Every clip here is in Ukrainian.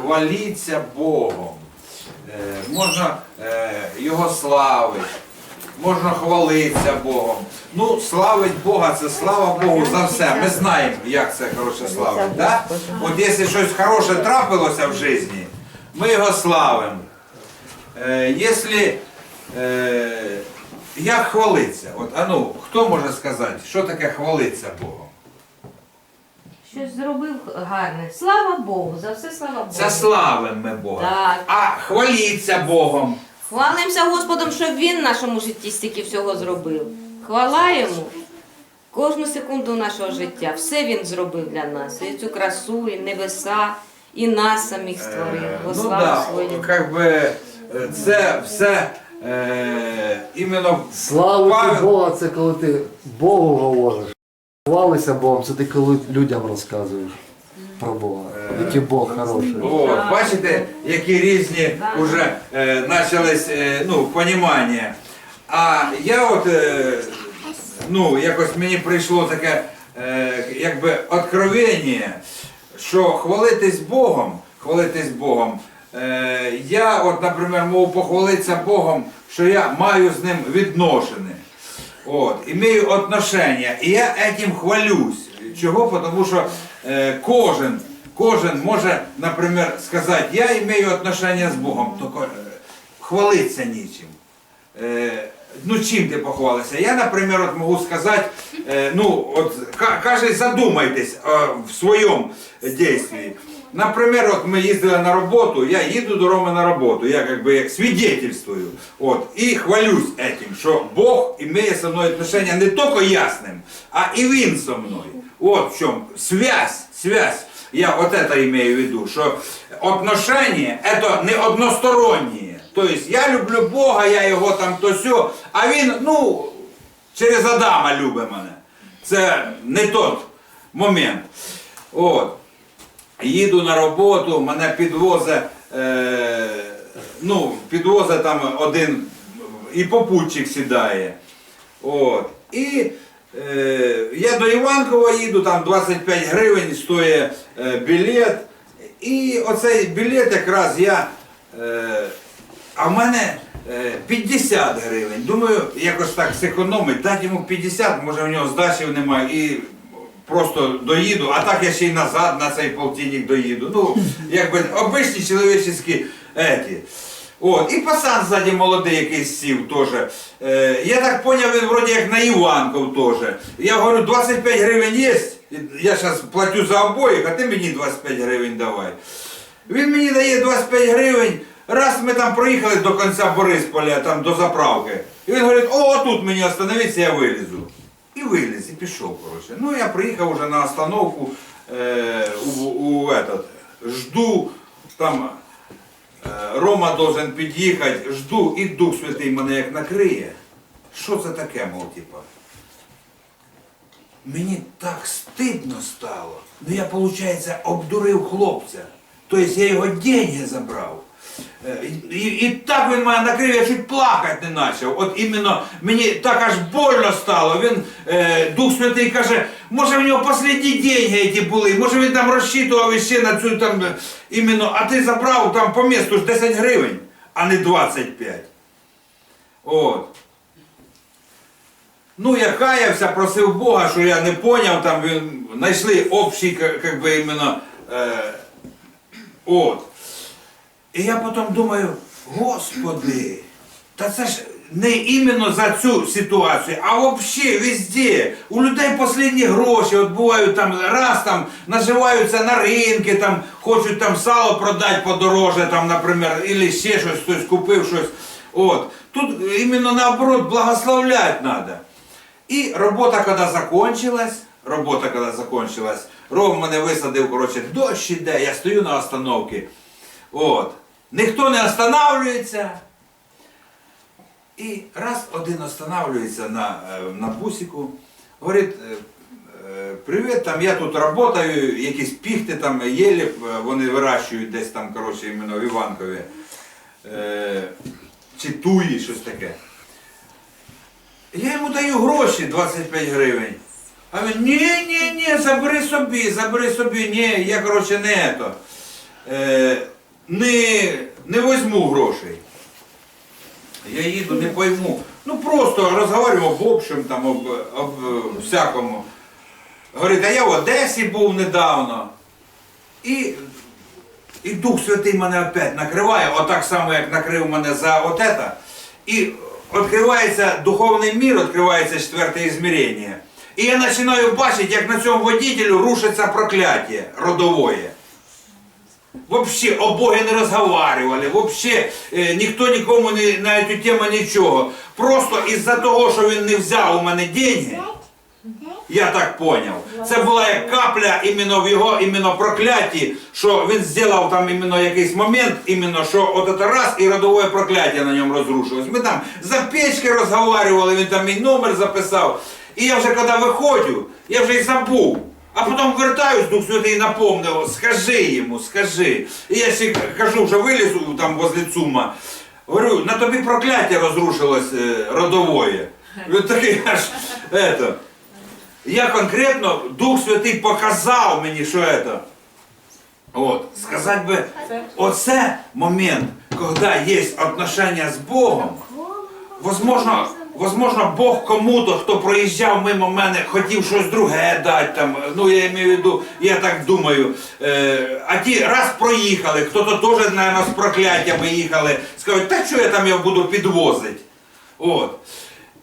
хваліться Богом, е, можна е, Його славити, можна хвалитися Богом. Ну, славить Бога, це слава Богу за все. Ми знаємо, як це хороше славить. Да? От якщо щось хороше трапилося в житті, ми його славимо. Е, Якщо як хвалиться? От, а ну, хто може сказати, що таке хвалиться Богом? Щось зробив гарне. Слава Богу, за все слава Богу. Це славимо ми Бога. Так. А хваліться Богом. Хвалимося Господом, що Він в нашому житті стільки всього зробив. Хвала йому кожну секунду нашого життя. Все він зробив для нас. І цю красу, і небеса, і нас самих створив. Во ну славу да, свою. как би, е, це все е, іменно Славити Павел- Бога це коли ти Богу говориш. Хвалися Богом, це ти коли людям розказуєш про Бога. Який Бог хороший. О, бачите, які різні вже е, почались е, ну, понімання. А я от, е, ну, якось мені прийшло таке, е, якби откровення, що хвалитись Богом, хвалитись Богом, е, я, от, наприклад, можу похвалитися Богом, що я маю з ним відношення. От, имею отношения. І я этим хвалюсь. Чого? Тому що е, кожен, кожен може, наприклад, сказати, я имею отношения з Богом, тільки е, хвалитися нічим. Е, ну чим ти похвалишся? Я, наприклад, от можу сказати, е, ну, от каже, задумайтесь е, в своєму дійстві. Наприклад, от ми їздили на роботу, я їду до Роми на роботу, я как бы як свидетельствую, от, і хвалюсь этим, що Бог имеє со мною отношения не тільки ясним, а і Він со мною. От в чому связь, связь. Я вот это имею в виду, что отношения это не односторонние. То есть я люблю Бога, я його там то сьо, а він, ну, через Адама любить мене. Це не тот момент. От. Їду на роботу, мене підвозе, е, ну, підвозе там один і попутчик сідає. От. І е, я до Іванкова їду, там 25 гривень стоїть е, білет. І оцей білет якраз я. Е, а в мене е, 50 гривень. Думаю, якось так зекономить, дати йому 50, може в нього здачі немає. І просто доїду, а так я ще й назад на цей полтинник доїду. Ну, якби обичні чоловічі еті. От, і пацан ззаді молодий якийсь сів теж. Е, я так зрозумів, він вроді як на Іванков теж. Я говорю, 25 гривень є, я зараз платю за обоїх, а ти мені 25 гривень давай. Він мені дає 25 гривень. Раз ми там проїхали до кінця Борисполя, там до заправки. І він говорить, о, тут мені остановиться, я вилізу. І виліз, і пішов, коротше. Ну, я приїхав вже на остановку е, у, у этот, жду, там е, Рома должен під'їхати, жду, і Дух Святий мене як накриє. Що це таке, мов, типа? Мені так стидно стало. Ну я, виходить, обдурив хлопця. Тобто я його деньги забрав. Е, І, і так він мене накрив, я чуть плакати не почав. От іменно мені так аж больно стало. Він, е, Дух Святий каже, може в нього останні деньги ті були, може він там розчитував іще на цю там е, іменно, а ти забрав там по місту ж 10 гривень, а не 25. От. Ну, я каявся, просив Бога, що я не поняв, там він знайшли общий, как би іменно. Е, от. І я потім думаю, Господи, та це ж не іменно за цю ситуацію, а взагалі везде. У людей останні гроші, от бувають там раз там наживаються на ринки, там хочуть там сало продати подороже, там, наприклад, або ще щось, хтось купив щось. От. Тут іменно наоборот благословляти треба. І робота, коли закончилась, робота, коли закончилась, Ром мене висадив, коротше, дощ іде, я стою на остановці. От. Ніхто не останавливається. І раз один останавливається на, е, на бусику, говорить, е, е, привіт, там я тут працюю, якісь піхти там, єлі, вони вирощують десь там, коротше, іменно в Іванкові. Чи туї, щось таке. Я йому даю гроші 25 гривень. А він, ні, ні, ні, забери собі, забери собі, ні, я, коротше, не то. Не, не візьму грошей. Я їду, не пойму. Ну просто розговорюємо об общем, там, об, об е, всякому. Говорить, а я в Одесі був недавно. І, і Дух Святий мене опять накриває, отак само, як накрив мене за от это. І відкривається духовний мір, відкривається четверте ізмірення. І я починаю бачити, як на цьому водителю рушиться прокляття родовое. Вообще о Боге не розговаривали, вообще е, ніхто нікому не, на цю тему нічого. Просто із-за того, що він не взяв у мене деньги, я так поняв. Це була як капля іменно в його іменно проклятті, що він зробив там іменно якийсь момент, іменно що от це раз і родове прокляття на ньому розрушилось. Ми там за печки розговорювали, він там мій номер записав. І я вже коли виходжу, я вже й забув. А потім вертаюсь, Дух Святий напомнив, скажи йому, скажи. І я ще кажу, вже вилізу там возле цума. Говорю, на тобі прокляття розрушилось е, родовое. Я конкретно, Дух Святий показав мені, що це. От, сказати би, оце момент, коли є отношення з Богом, возможно, возможно, Бог кому-то, хто проїжджав мимо мене, хотів щось друге дати там. Ну я маю в виду, я так думаю. Е, а ті раз проїхали, хто-то теж, з прокляттями їхали, скажуть, та що я там його буду підвозити? От.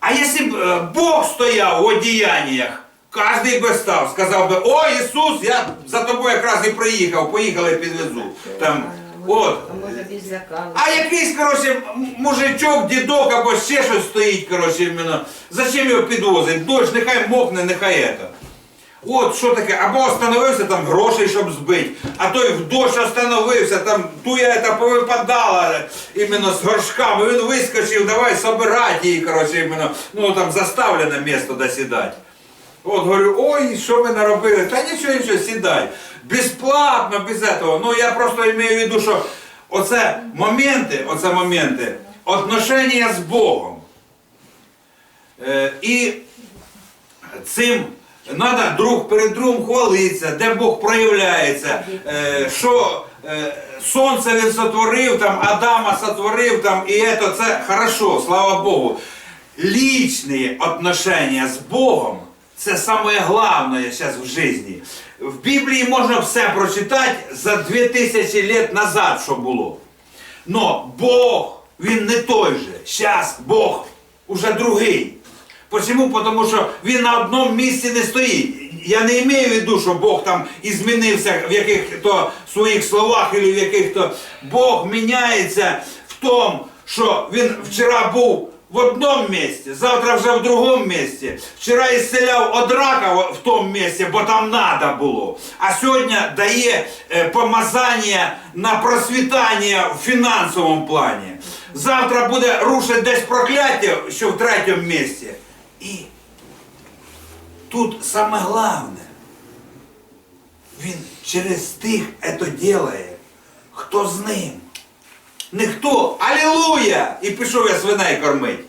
А якщо б е, Бог стояв у одіяннях, кожен би став, сказав би, о Ісус, я за тобою якраз і приїхав, поїхали підвезу. Там, от. А може б злякали. А якийсь, коротше, мужичок, дідок або ще щось стоїть, коротше, іменно. Зачем його підвозить? Дощ, нехай мокне, нехай это. От що таке, або остановився там грошей, щоб збити, а той в дощ остановився, там туя это повипадала іменно з горшками, він вискочив, давай собирати її, коротше, іменно, ну там заставлене місто досідати. От говорю, ой, що ви наробили? Та нічого, нічого, сідай. Безплатно, без этого. Ну я просто маю в виду, що оце моменти, оце моменти, отношення з Богом. Е, і цим треба друг перед другом хвалитися, де Бог проявляється, е, що е, сонце він сотворив, там, Адама сотворив, там, і це, це хорошо, слава Богу. Лічні отношення з Богом це саме головне зараз в житті. В Біблії можна все прочитати за 2000 років назад, що було. Но Бог, він не той же. Зараз Бог уже другий. Почему? Потому що він на одному місці не стоїть. Я не маю в виду, що Бог там і змінився в яких-то своїх словах, або в яких-то. Бог міняється в тому, що він вчора був в одному місці, завтра вже в другому місці. Вчора ісцеляв од рака в тому місці, бо там треба було. А сьогодні дає е, помазання на просвітання в фінансовому плані. Завтра буде рушити десь прокляття, що в третьому місці. І тут саме головне, він через тих це делає, хто з ним. Не хто, алілуя! І пішов я свиней кормить.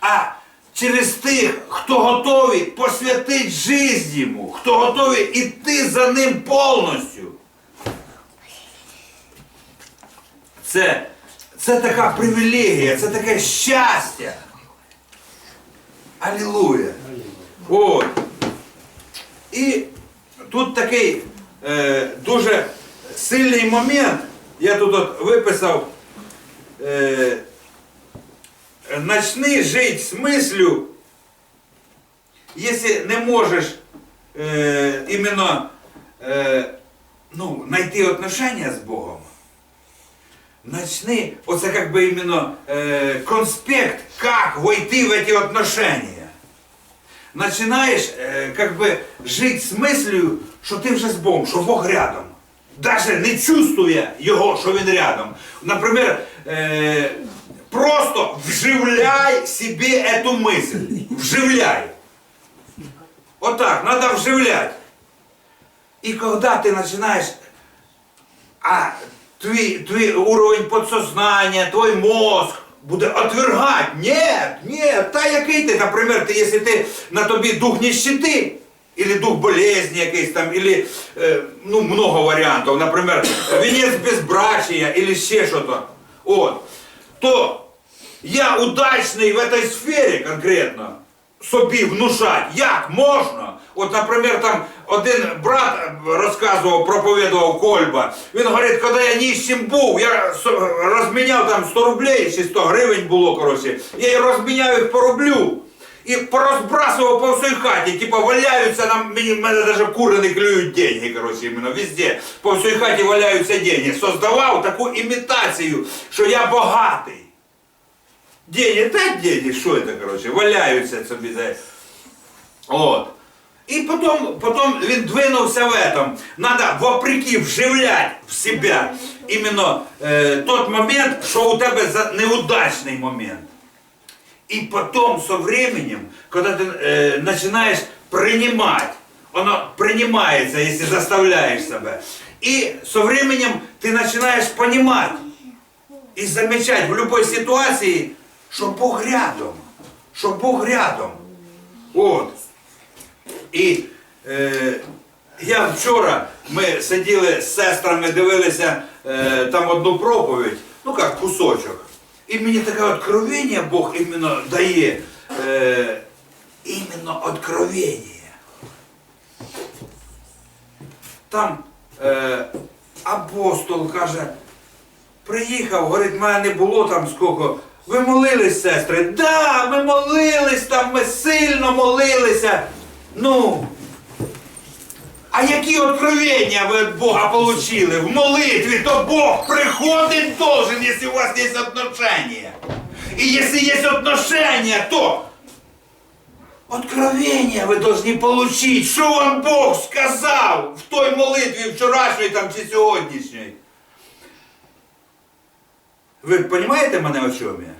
А через тих, хто готовий посвятити життя йому, хто готовий іти за ним повністю. Це, це така привілегія, це таке щастя. Алілуя. От. І тут такий е, дуже сильний момент. Я тут от виписав Е, начни жити з мислю, якщо не можеш е, іменно е, ну, знайти отношення з Богом, начни, оце как бы именно э, конспект, как войти в эти отношения. Начинаешь э, как бы жить с мыслью, що ти вже з Богом, що Бог рядом. Даже не чувствуя його, що він рядом. Наприклад, э, просто вживляй себе эту мысль. Вживляй. Вот так, надо вживлять. И когда ты начинаешь а твій, твій уровень подсознання, твій мозг буде отвергати. Ні, ні, та який ти, наприклад, ти, якщо ти на тобі дух нищети, Или дух болезни якийсь там, или е, ну, много варіантів, наприклад, вінець безбрачия, или ще щось. От. То я удачний в этой сфері конкретно собі внушать, як можна. От, наприклад, там один брат розказував, проповідував Кольба. Він говорить, коли я ніщим був, я розміняв там 100 рублей чи 100 гривень було, коротше, я розміняв їх по рублю. І порозбрасував по всій хаті, типа валяються нам, мені мене навіть кури не клюють деньги, коротше, іменно везде. По всій хаті валяються деньги. Создавав таку імітацію, що я багатий. Деньги, да деньги, що це, коротше, валяються собі. От. І потім, потім він двинувся в этом. Надо вопреки вживлять в себя іменно е, тот момент, що у тебе за неудачний момент. И потом со временем, когда ты э, начинаешь принимать, оно принимается, если заставляешь себя. И со временем ты начинаешь понимать и замечать в любой ситуации, что Бог рядом, что Бог рядом. Вот. І е, я вчора, ми сиділи з сестрами, дивилися е, там одну проповідь, ну як кусочок. І мені таке откровення Бог іменно дає. Е, іменно откровення. Там е, апостол каже, приїхав, говорить, мене не було там скільки. Ви молились, сестри? Да, ми молились там, ми сильно молилися. Ну. А які откровення ви від Бога получили в молитві, то Бог приходить должен, якщо у вас є отношения. І якщо є отношения, то откровення ви должны получить, що вам Бог сказав в той молитві вчорашньої там чи сьогоднішньої. Ви розумієте мене о чому я?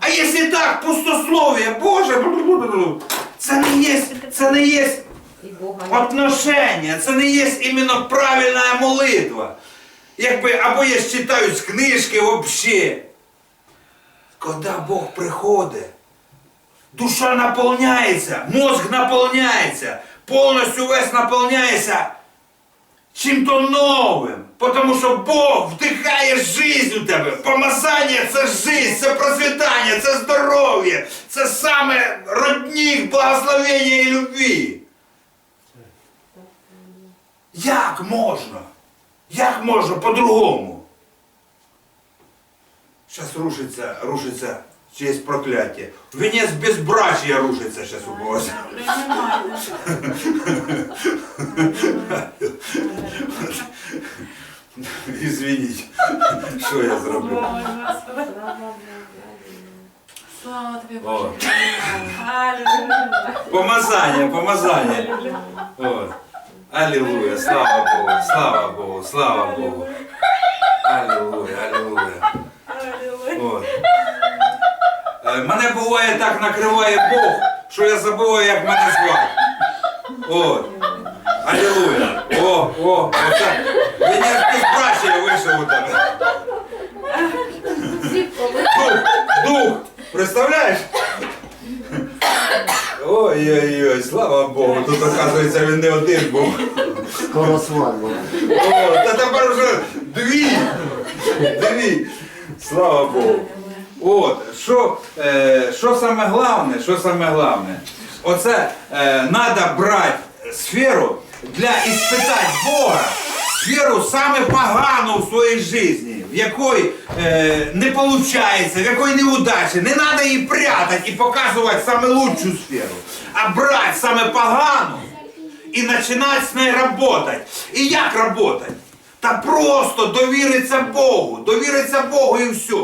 А якщо так, пустословие, Боже, це не є, це не є Отношення, це не є іменно правильна молитва. Якби або я читаю з книжки взагалі. Коли Бог приходить, душа наповняється, мозг наповняється, повністю весь наповняється чим-то новим. Тому що Бог вдихає жизнь у тебе. Помазання це жизнь, це процвітання, це здоров'я, це саме родник благословення і любві. Як можна? Як можна по-другому? Зараз рушиться, рушиться чиєсь прокляття. Венець безбрачия рушиться зараз у когось. Извиніть, що я зробив. Слава тобі. Боже. Помазання, помазання. От. Алілуя, слава Богу, слава Богу, слава Богу. Алілуя, алілуя. От. Е, Мене буває так накриває Бог, що я забуваю, як мене звати. От. Алілуя. О, о, оце. Він як безбрачення вийшов у тебе. Дух, дух, представляєш? Ой-ой-ой, слава Богу, тут, оказується, він не один був. Скоро свадьба. О, та тепер вже дві. Дві. Слава Богу. От, що, е, що саме головне, що саме головне? Оце е, треба брати сферу для іспитати Бога, сферу саме погану в своїй житті, в якої е, не виходить, в якої неудачі. Не треба її прятати і показувати саме лучшу сферу, а брати саме погану і починати з нею працювати. І як працювати? Та просто довіриться Богу, довіриться Богу і все.